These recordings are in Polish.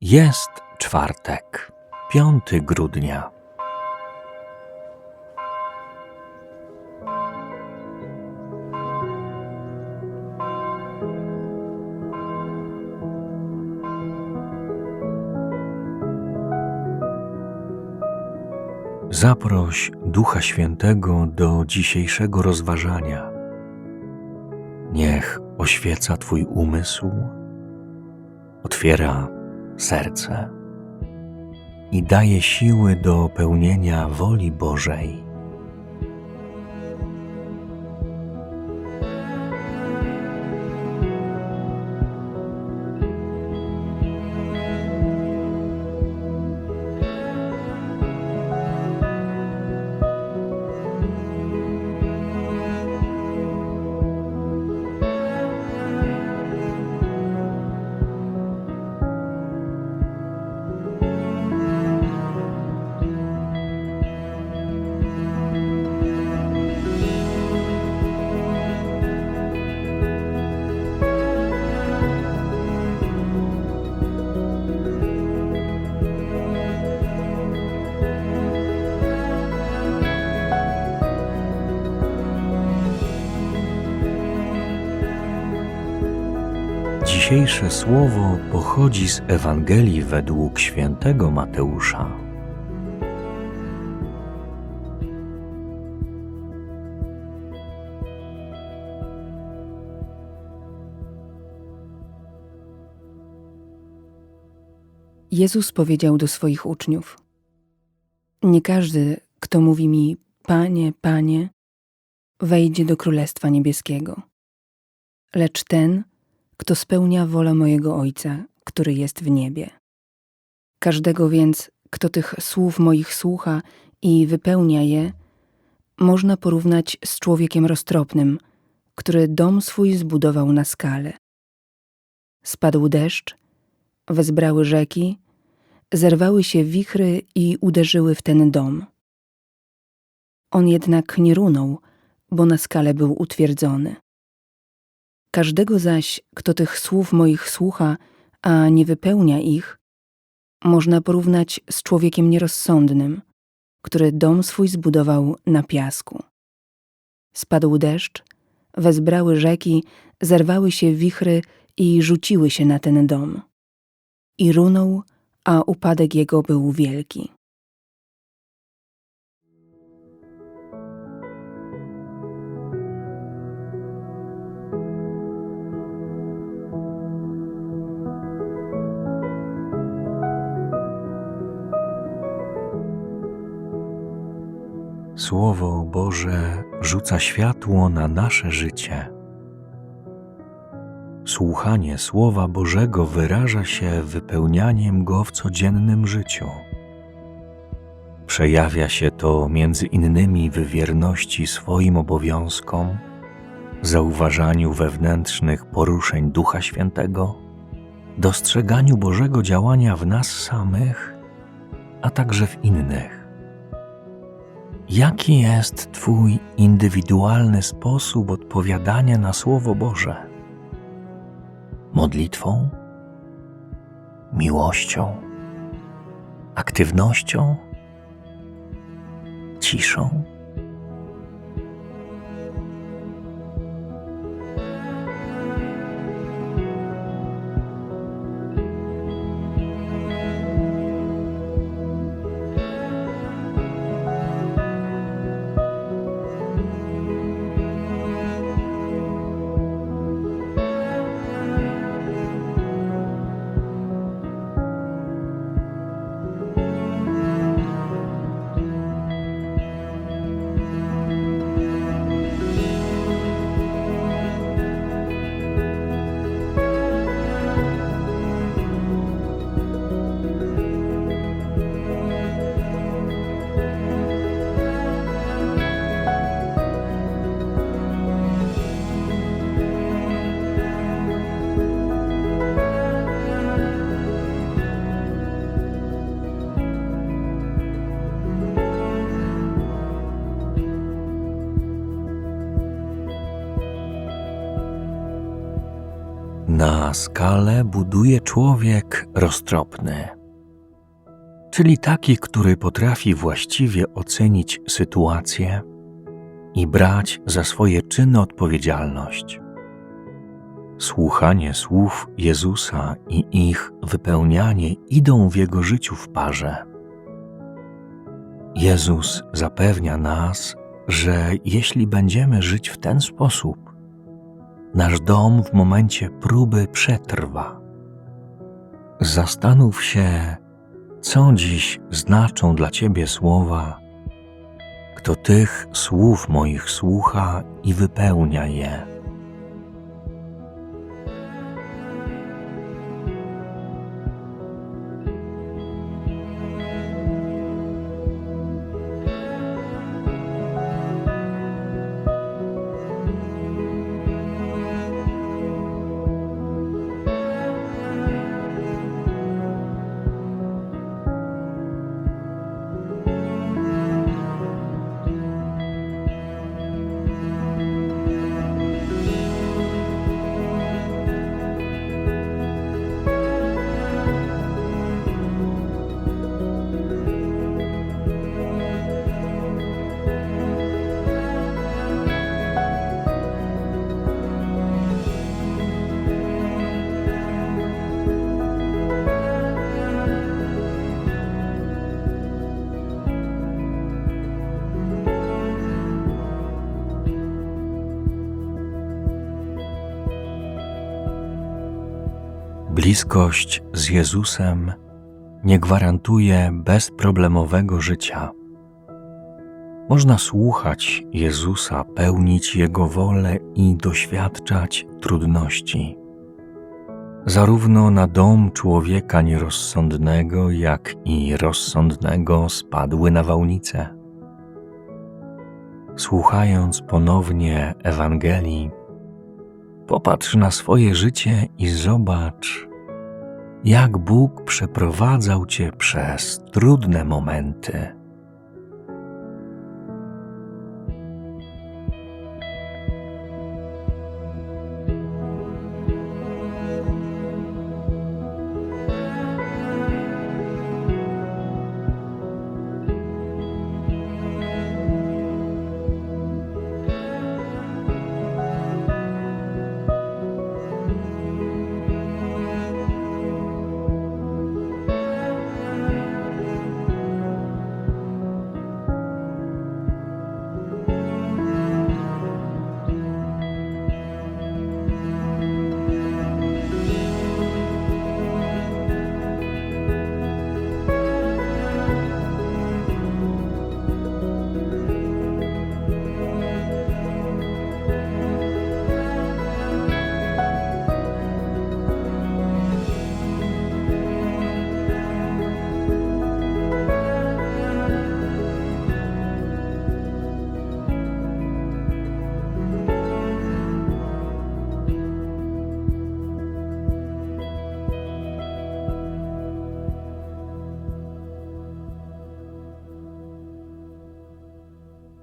Jest czwartek, 5 grudnia. Zaproś Ducha Świętego do dzisiejszego rozważania. Niech oświeca Twój umysł, otwiera serce i daje siły do pełnienia woli Bożej. Dzisiejsze słowo pochodzi z Ewangelii według świętego Mateusza. Jezus powiedział do swoich uczniów: Nie każdy, kto mówi mi: Panie, Panie, wejdzie do Królestwa Niebieskiego, lecz ten, kto spełnia wolę mojego Ojca, który jest w niebie. Każdego więc, kto tych słów moich słucha i wypełnia je, można porównać z człowiekiem roztropnym, który dom swój zbudował na skale. Spadł deszcz, wezbrały rzeki, zerwały się wichry i uderzyły w ten dom. On jednak nie runął, bo na skale był utwierdzony. Każdego zaś, kto tych słów moich słucha, a nie wypełnia ich, można porównać z człowiekiem nierozsądnym, który dom swój zbudował na piasku. Spadł deszcz, wezbrały rzeki, zerwały się wichry i rzuciły się na ten dom. I runął, a upadek jego był wielki. Słowo Boże rzuca światło na nasze życie. Słuchanie Słowa Bożego wyraża się wypełnianiem go w codziennym życiu. Przejawia się to między innymi w wierności swoim obowiązkom, zauważaniu wewnętrznych poruszeń Ducha Świętego, dostrzeganiu Bożego działania w nas samych, a także w innych. Jaki jest Twój indywidualny sposób odpowiadania na Słowo Boże? Modlitwą, miłością, aktywnością, ciszą? Na skalę buduje człowiek roztropny, czyli taki, który potrafi właściwie ocenić sytuację i brać za swoje czyny odpowiedzialność. Słuchanie słów Jezusa i ich wypełnianie idą w jego życiu w parze. Jezus zapewnia nas, że jeśli będziemy żyć w ten sposób, nasz dom w momencie próby przetrwa. Zastanów się, co dziś znaczą dla Ciebie słowa, kto tych słów moich słucha i wypełnia je. Bliskość z Jezusem nie gwarantuje bezproblemowego życia. Można słuchać Jezusa, pełnić Jego wolę i doświadczać trudności. Zarówno na dom człowieka nierozsądnego, jak i rozsądnego spadły nawałnice. Słuchając ponownie Ewangelii, popatrz na swoje życie i zobacz, jak Bóg przeprowadzał Cię przez trudne momenty.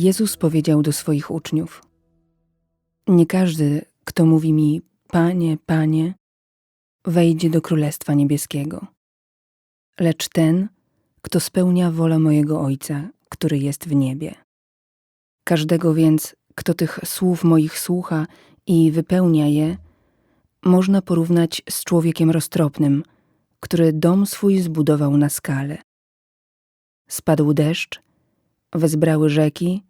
Jezus powiedział do swoich uczniów: Nie każdy, kto mówi mi: Panie, Panie, wejdzie do Królestwa Niebieskiego, lecz ten, kto spełnia wolę mojego Ojca, który jest w niebie. Każdego więc, kto tych słów moich słucha i wypełnia je, można porównać z człowiekiem roztropnym, który dom swój zbudował na skale. Spadł deszcz, wezbrały rzeki,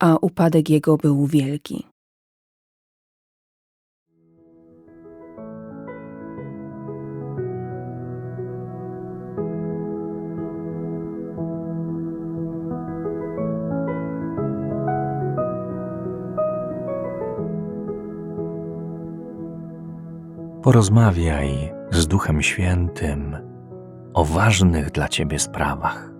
a upadek jego był wielki. Porozmawiaj z Duchem Świętym o ważnych dla Ciebie sprawach.